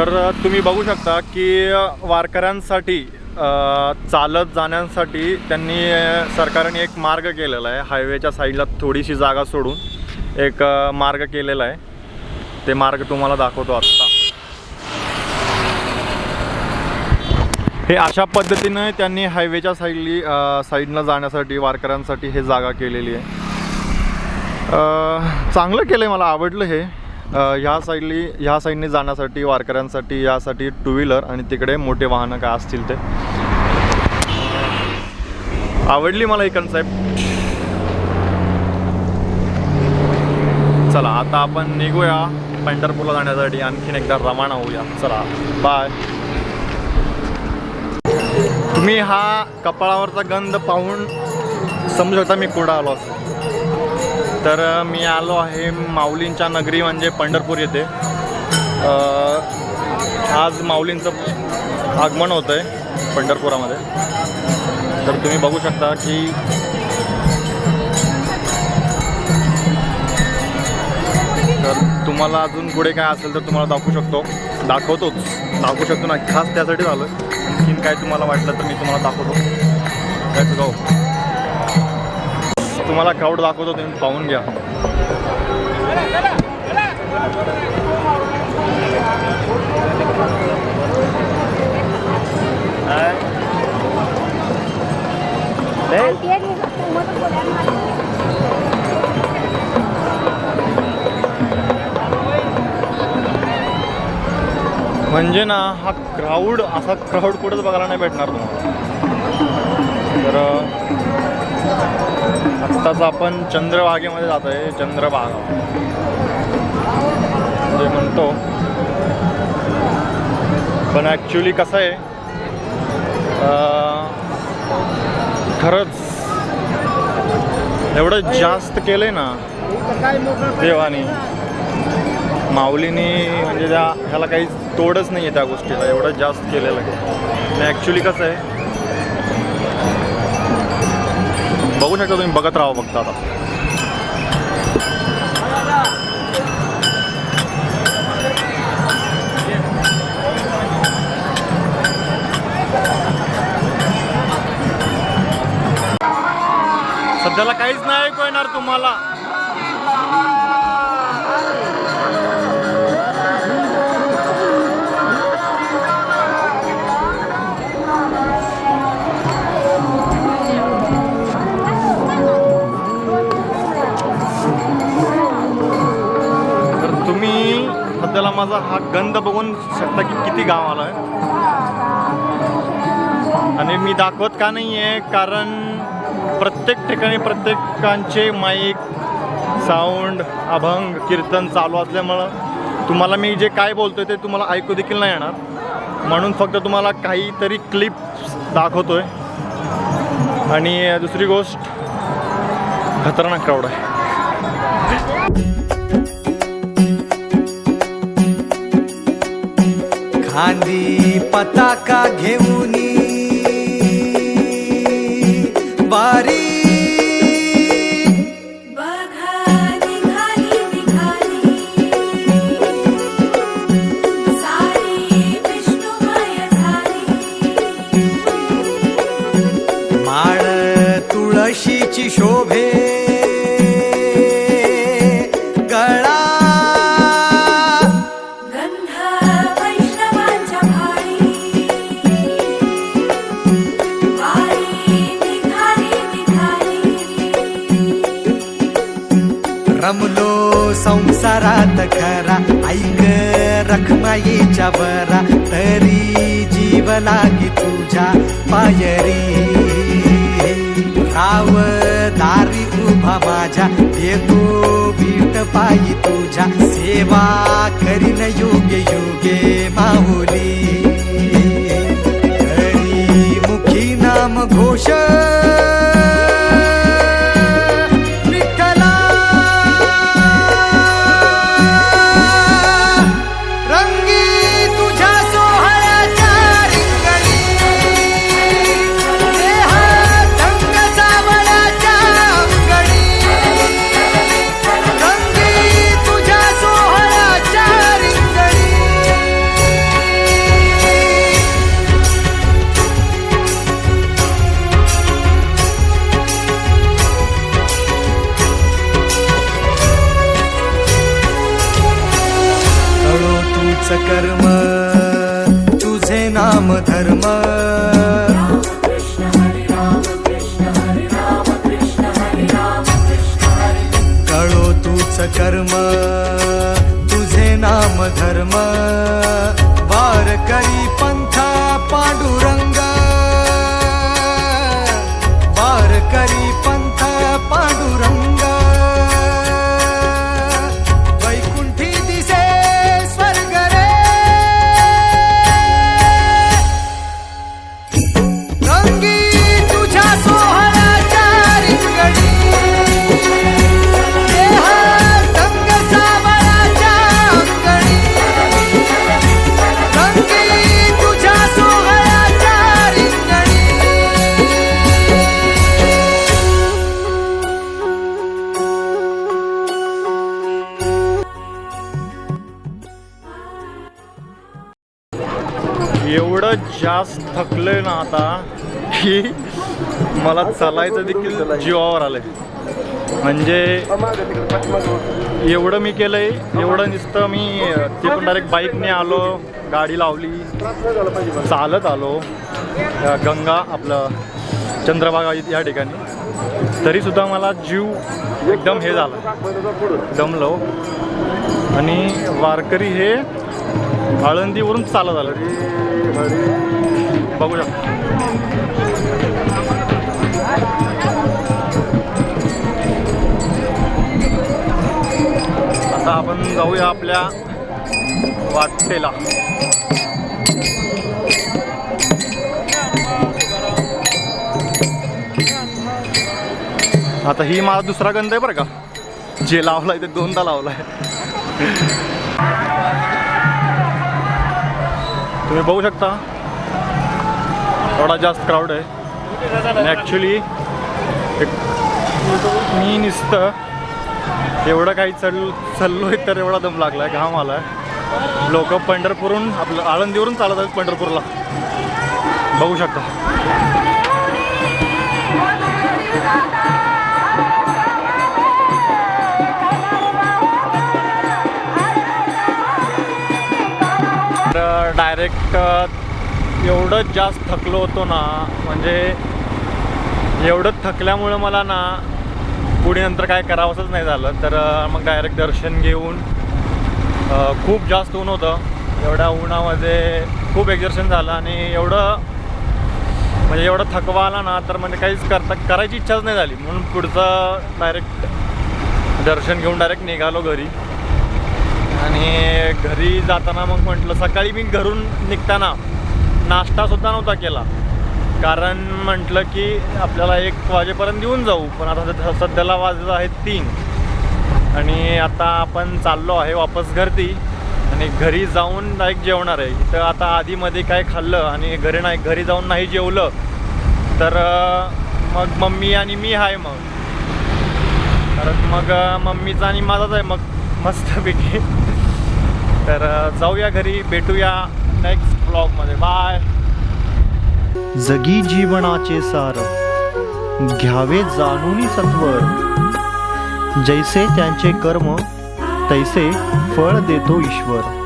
तर तुम्ही बघू शकता की वारकऱ्यांसाठी चालत जाण्यासाठी त्यांनी सरकारने एक मार्ग केलेला आहे. हायवेच्या साईडला थोडीशी जागा सोडून एक मार्ग केलेला आहे. ते मार्ग तुम्हाला दाखवतो आत्ता हे अशा पद्धतीनं त्यांनी हायवेच्या साईडली साईडला साईडनं जाण्यासाठी वारकऱ्यांसाठी हे जागा केलेली आहे. चांगलं केलं आहे मला आवडलं हे. ह्या साईडली ह्या साईडने जाण्यासाठी वारकऱ्यांसाठी यासाठी टू व्हीलर आणि तिकडे मोठे वाहनं काय असतील ते. आवडली मला ही कन्सेप्ट चला आता आपण निघूया पंढरपूरला जाण्यासाठी. आणखीन एकदा रवाना होऊया. चला बाय तुम्ही हा कपाळावरचा गंध पाहून समजू शकता मी कुठं आलो असतो. तर मी आलो आहे माऊलींच्या नगरी म्हणजे पंढरपूर येथे. आज माऊलींचं आगमन होतं आहे पंढरपुरामध्ये. तर तुम्ही बघू शकता की तर तुम्हाला अजून पुढे काय असेल तर तुम्हाला दाखवू शकतो. दाखवतोच. दाखवू शकतो ना खास त्यासाठी झालं आणखीन काय तुम्हाला वाटलं तर मी तुम्हाला दाखवतो. काय गाव तुम्हाला क्राऊड दाखवतो तुम्ही पाहून घ्या. म्हणजे ना हा क्राऊड असा क्राऊड कुठेच बघायला नाही भेटणार तुम्हाला. तर आत्ताच आपण चंद्रभागेमध्ये जात आहे चंद्रभागा. जे म्हणतो. पण ॲक्च्युली कसं आहे खरंच एवढं जास्त केलं आहे ना देवानी. माऊलीनी म्हणजे त्या ह्याला काही तोडच नाही आहे त्या गोष्टीला एवढं जास्त केलेलं. आहे ॲक्च्युली कसं आहे बघू शकता तुम्ही बघत राहा फक्त आता. सध्याला काहीच नाही ऐकू येणार तुम्हाला. माझा हा गंध बघून शकता की किती गाव आला आहे. आणि मी दाखवत का नाही आहे कारण प्रत्येक ठिकाणी प्रत्येकांचे माईक साऊंड अभंग कीर्तन चालू असल्यामुळं तुम्हाला मी जे काय बोलतोय ते तुम्हाला ऐकू देखील नाही येणार. म्हणून फक्त तुम्हाला काहीतरी क्लिप्स दाखवतोय. आणि दुसरी गोष्ट खतरनाक क्राऊड आहे. खांदी पताका घेऊन वारी संसारात खरा ऐक रखमाईच्या वरा तरी जीव लागी तुझ्या पायरी. राव दारी उभा माझ्या येतो बीट पायी तुझ्या. सेवा करीन योग्य योगे माहुली कर्म तुझे नाम धर्म वार करी पंथा पांडुरंग. वार करी पंथा पांडुरंग. एवढं जास्त थकलंय ना आता की मला चालायचं देखील जीवावर आलंय. म्हणजे एवढं मी केलंय एवढं नुसतं मी तिथून डायरेक्ट बाईकने आलो गाडी लावली चालत आलो. गंगा आपलं चंद्रभागा या ठिकाणी. तरीसुद्धा मला जीव एकदम हे झाला दमलो आणि वारकरी हे आळंदीवरून चालत आलं. बघू आता आपण जाऊया आपल्या वाटेला. आता ही माझा दुसरा गंध आहे बरं का. जे लावलाय ते दोनदा लावलाय. तुम्ही बघू शकता. थोडा जास्त क्राऊड आहे. आणि ॲक्च्युली मी नुसतं एवढं काही चढ आहे तर एवढा दम आहे घाम आला आहे लोक पंढरपूरहून आपलं आळंदीवरून चालत आहेत पंढरपूरला. बघू शकता. डायरेक्ट एवढं जास्त थकलो होतो ना म्हणजे एवढं थकल्यामुळं मला ना पुढे नंतर काय करावंसंच नाही झालं. तर मग डायरेक्ट दर्शन घेऊन खूप जास्त ऊन होतं. एवढ्या उन्हामध्ये खूप एक्झर्शन झालं आणि एवढं म्हणजे एवढं थकवा आला ना तर म्हणजे काहीच करता करायची इच्छाच नाही झाली. म्हणून पुढचं डायरेक्ट दर्शन घेऊन डायरेक्ट निघालो घरी. आणि घरी जाताना मग म्हटलं सकाळी मी घरून निघताना नाश्तासुद्धा नव्हता केला. कारण म्हटलं की आपल्याला एक वाजेपर्यंत येऊन जाऊ पण आता सध्या- सध्याला वाजत आहेत तीन. आणि आता आपण चाललो आहे वापस घरती आणि घरी जाऊन डायरेक्ट जेवणार आहे. इथं आता आधीमध्ये काय खाल्लं आणि घरी नाही घरी जाऊन नाही जेवलं तर मग मम्मी आणि मी आहे मग. कारण मग मम्मीचा आणि माझाच आहे. मग मस्तपैकी. तर जाऊया घरी भेटूया नेक्स्ट ब्लॉगमध्ये बाय जगी जीवनाचे सार घ्यावे जाणूनी सत्वर. जैसे त्यांचे कर्म तैसे फळ देतो ईश्वर.